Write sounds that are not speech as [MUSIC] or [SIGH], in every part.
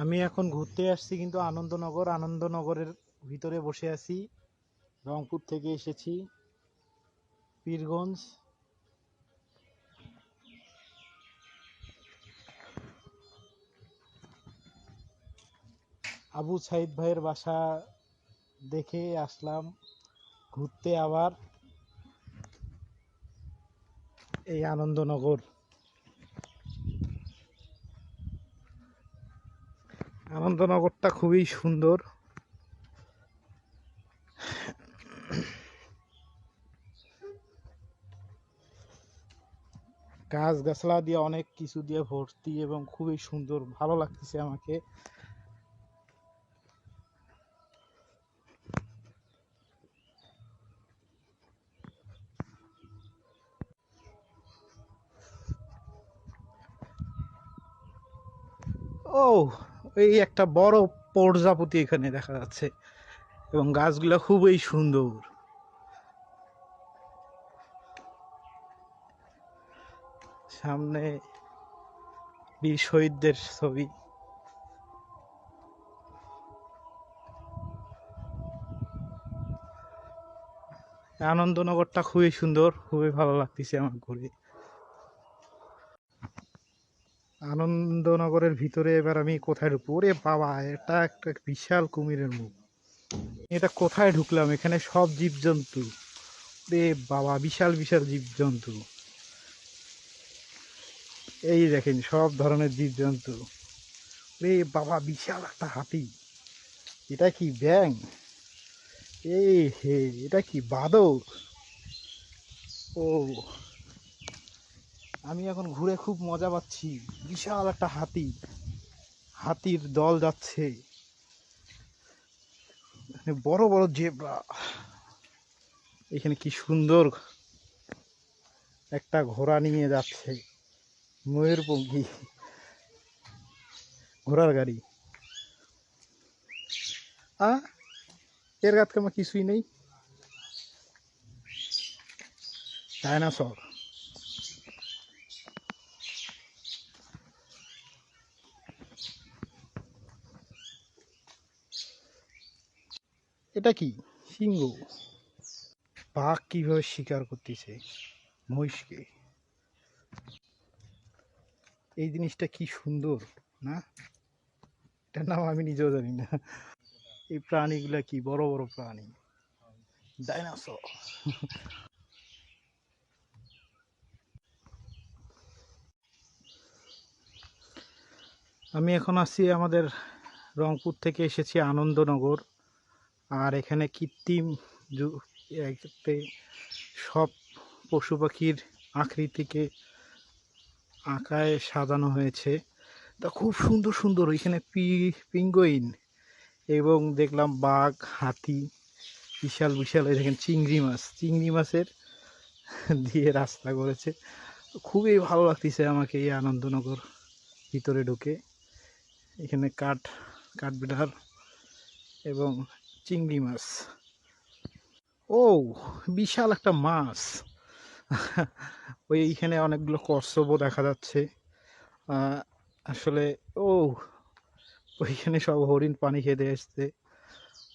আমি এখন ঘুরতে আসছি কিন্তু আনন্দনগর। আনন্দনগরের ভিতরে বসে আছি। রংপুর থেকে এসেছি। পীরগঞ্জ। আবু সাইদ ভাইয়ের বাসা দেখে আসলাম। ঘুরতে আবার এই আনন্দনগর। আনন্দনগরটা খুবই সুন্দর। গাছ গাছলা দিয়ে অনেক কিছু দিয়ে ভর্তি এবং খুবই সুন্দর। ভালো লাগতেছে আমাকে। ও এই একটা বড় প্রজাপতি এখানে দেখা যাচ্ছে এবং গাছগুলো খুবই সুন্দর। সামনে বীর শহীদদের ছবি। আনন্দনগরটা খুবই সুন্দর, খুবই ভালো লাগতেছে আমার ঘুরে। আনন্দনগরের ভিতরে এবার আমি কোথায় ঢুকবো? ওরে বাবা, এটা একটা বিশাল কুমিরের মুখ। এটা কোথায় ঢুকলাম? এখানে সব জীবজন্তু। রে বাবা, বিশাল বিশাল জীবজন্তু। এই দেখেন, সব ধরনের জীবজন্তু। রে বাবা, বিশাল একটা হাতি। এটা কি ব্যাং এই হে, এটা কি বাদর ও আমি এখন ঘুরে খুব মজা পাচ্ছি। বিশাল একটা হাতি। হাতির দল যাচ্ছে। বড় বড় জেব্রা। এখানে কি সুন্দর একটা ঘোড়া নিয়ে যাচ্ছে। ময়ূরপঙ্খী ঘোড়ার গাড়ি। আ? এর গাছ আমার কিছুই নেই। ডায়নাসর এটা কি? সিংহ। বাঘ কীভাবে শিকার করতেছে? মহিষকে। এই জিনিসটা কি সুন্দর, না? এটার নাম আমি নিজেও জানি না। এই প্রাণীগুলা কি? বড় বড় প্রাণী। ডাইনাসর। আমি এখন আছি আমাদের রংপুর থেকে এসেছি আনন্দনগর। আর এখানে কৃত্রিম এতে সব পশু পাখির আকৃতিকে আঁকায় সাজানো হয়েছে। তা খুব সুন্দর সুন্দর। এখানে পি, পিঙ্গুইন এবং দেখলাম বাঘ, হাতি, বিশাল বিশাল। এই দেখেন চিংড়ি মাছ। চিংড়ি মাছের দিয়ে রাস্তা করেছে। খুবই ভালো লাগতেছে আমাকে এই আনন্দনগর ভিতরে ঢুকে। এখানে কাঠ কাঠবিড়ার এবং চিংড়ি মাছ। ও, বিশাল একটা মাছ। ওই এইখানে অনেকগুলো কচ্ছপও দেখা যাচ্ছে। আসলে, ও, ওইখানে সব হরিণ পানি খেতে এসছে।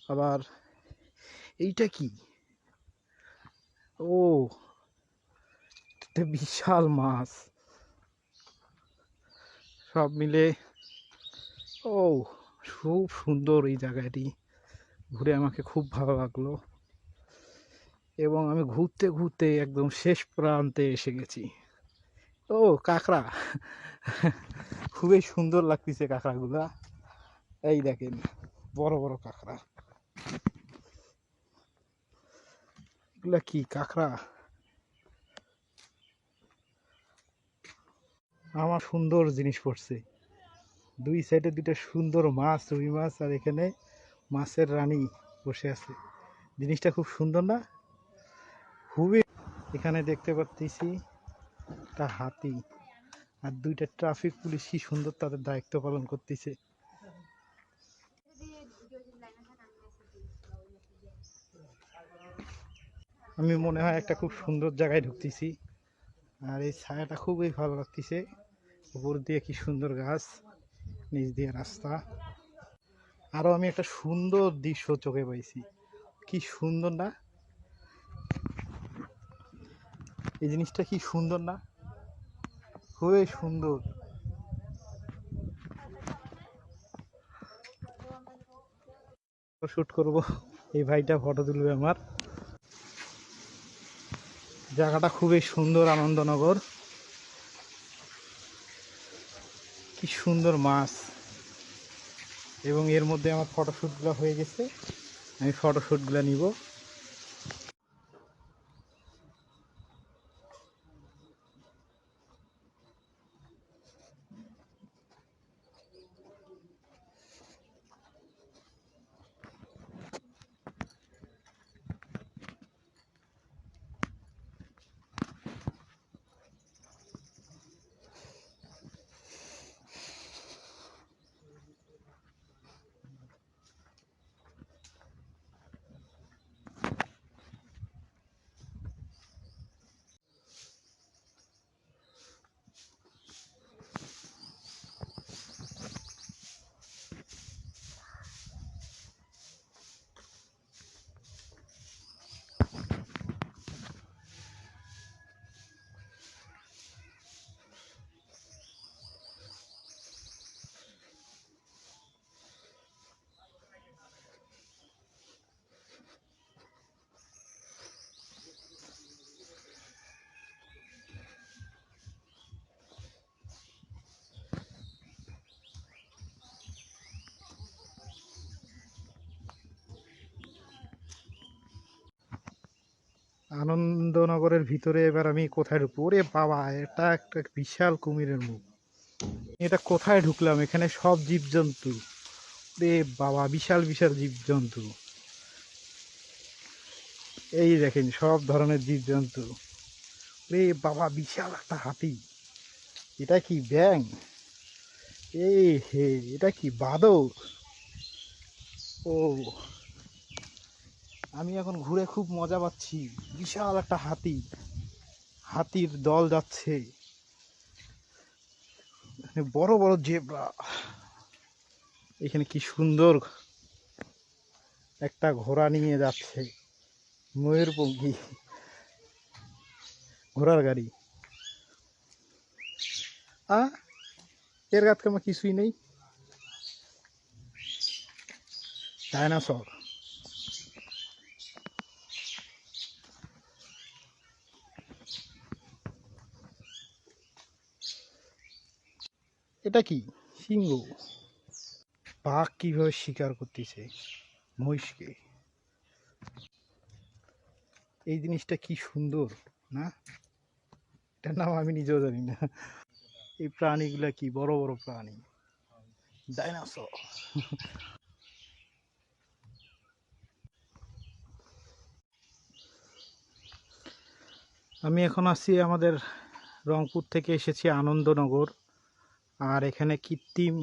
আবার, এইটা কি? ও বিশাল মাছ। সব মিলে, ও, খুব সুন্দর এই জায়গাটি। ঘুরে আমাকে খুব ভালো লাগল। এবং আমি ঘুরতে ঘুরতে একদম শেষ প্রান্তে এসে গেছি। ও, কাঁকড়া। খুবই সুন্দর লাগতেছে কাঁকড়াগুলা। এই দেখেন, বড় বড় কাঁকড়া। এগুলা কি কাঁকড়া? আমার সুন্দর জিনিস পড়ছে। দুই সাইডে দুইটা সুন্দর মাছ, রুই মাছ, আর এখানে মাছের রানী বসে আছে। জিনিসটা খুব সুন্দর না? খুবই এখানে দেখতে পাচ্ছি একটা হাতি আর দুইটা ট্রাফিক পুলিশ কি সুন্দর তাদের দায়িত্ব পালন করতেছে। আমি মনে হয় একটা খুব সুন্দর জায়গায় ঢুকতেছি। আর এই ছায়াটা খুবই ভালো লাগতেছে। উপর দিয়ে কি সুন্দর গাছ, নিচ দিয়ে রাস্তা। আরও আমি একটা সুন্দর দৃশ্য চোখে পাইছি। কি সুন্দর না? এই জিনিসটা কি সুন্দর না? খুবই সুন্দর। শ্যুট করব। এই ভাইটা ফটো তুলবে আমার। জায়গাটা খুবই সুন্দর আনন্দনগর। কি সুন্দর মাছ। এবং এর মধ্যে আমার ফটোশ্যুটগুলো হয়ে গেছে। আমি ফটোশ্যুটগুলো নিব। আনন্দনগরের ভিতরে এবার আমি কোথায় ঢুকবো? ওরে বাবা, এটা একটা বিশাল কুমিরের মুখ। এটা কোথায় ঢুকলাম? এখানে সব জীবজন্তু। রে বাবা, বিশাল বিশাল জীবজন্তু। এই দেখেন, সব ধরনের জীবজন্তু। রে বাবা, বিশাল একটা হাতি। এটা কি ব্যাং এই হে, এটা কি বাদর ও আমি এখন ঘুরে খুব মজা পাচ্ছি। বিশাল একটা হাতি। হাতির দল যাচ্ছে। বড় বড় জেব্রা। এখানে কি সুন্দর একটা ঘোড়া নিয়ে যাচ্ছে। ময়ূরপঙ্খী ঘোড়ার গাড়ি। আ? এর গাত আমার কিছুই নেই। ডাইনাসর। এটা কি? সিংহ। বাঘ কীভাবে শিকার করতেছে? মহিষকে। এই জিনিসটা কি সুন্দর, না? এটার নাম আমি নিজেও জানি না। এই প্রাণীগুলা কি? বড় বড় প্রাণী। ডাইনাসর। আমি এখন আসছি আমাদের রংপুর থেকে এসেছি আনন্দনগর। আর এখানে কৃত্রিম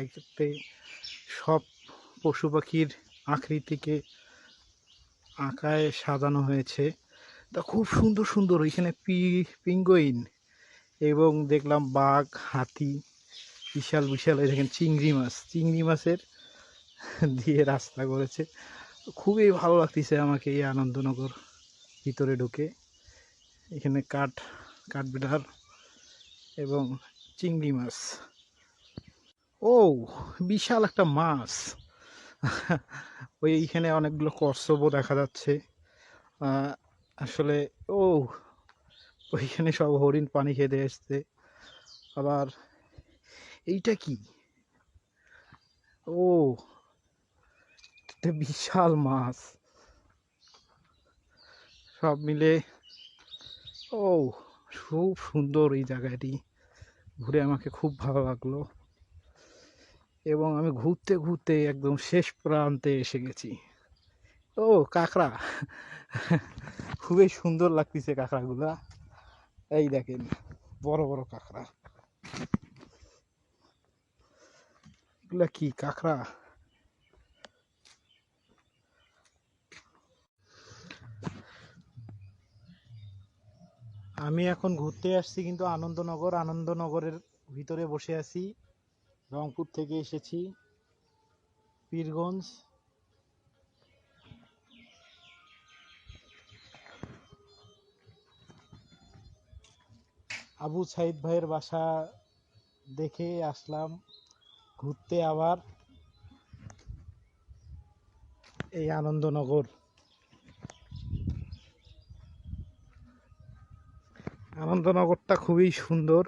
এতে সব পশু পাখির আকৃতিকে আঁকায় সাজানো হয়েছে। তা খুব সুন্দর সুন্দর। এখানে পি পিঙ্গুইন এবং দেখলাম বাঘ, হাতি, বিশাল বিশাল। দেখেন চিংড়ি মাছ। চিংড়ি মাছের দিয়ে রাস্তা করেছে। খুবই ভালো লাগতেছে আমাকে এই আনন্দনগর ভিতরে ঢুকে। এখানে কাঠ কাঠবিড়ার এবং চিংড়ি মাছ। ও, বিশাল একটা মাছ। [LAUGHS] ওই এইখানে অনেকগুলো কচ্ছপও দেখা যাচ্ছে। আসলে, ও, ওইখানে সব হরিণ পানি খেতে এসছে। আবার, এইটা কি? ও বিশাল মাছ। সব মিলে, ও, খুব সুন্দর এই জায়গাটি। ঘুরে আমাকে খুব ভালো লাগল। এবং আমি ঘুরতে ঘুরতে একদম শেষ প্রান্তে এসে গেছি। ও, কাঁকড়া। খুবই সুন্দর লাগতেছে কাঁকড়াগুলা। এই দেখেন, বড় বড় কাঁকড়া। এগুলা কি কাঁকড়া? আমি এখন ঘুরতে আসছি কিন্তু আনন্দনগর। আনন্দনগরের ভিতরে বসে আছি। রংপুর থেকে এসেছি। পীরগঞ্জ। আবু সাইদ ভাইয়ের বাসা দেখে আসলাম। ঘুরতে আবার। এই আনন্দনগর। আনন্দনগরটা খুবই সুন্দর।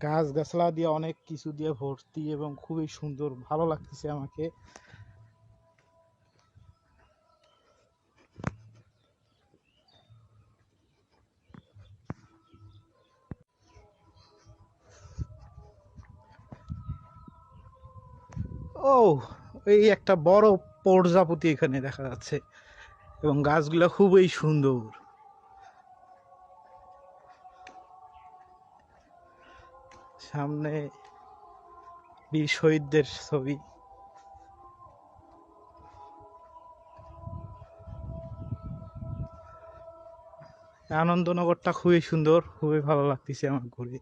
গাছ গাছলা দিয়ে অনেক কিছু দিয়ে ভর্তি এবং খুবই সুন্দর। ভালো লাগতেছে আমাকে। ও! এই একটা বড় প্রজাপতি এখানে দেখা যাচ্ছে এবং গাছগুলো খুবই সুন্দর। সামনে বীর শহীদদের ছবি। আনন্দনগরটা খুবই সুন্দর, খুবই ভালো লাগতেছে আমার ঘুরে।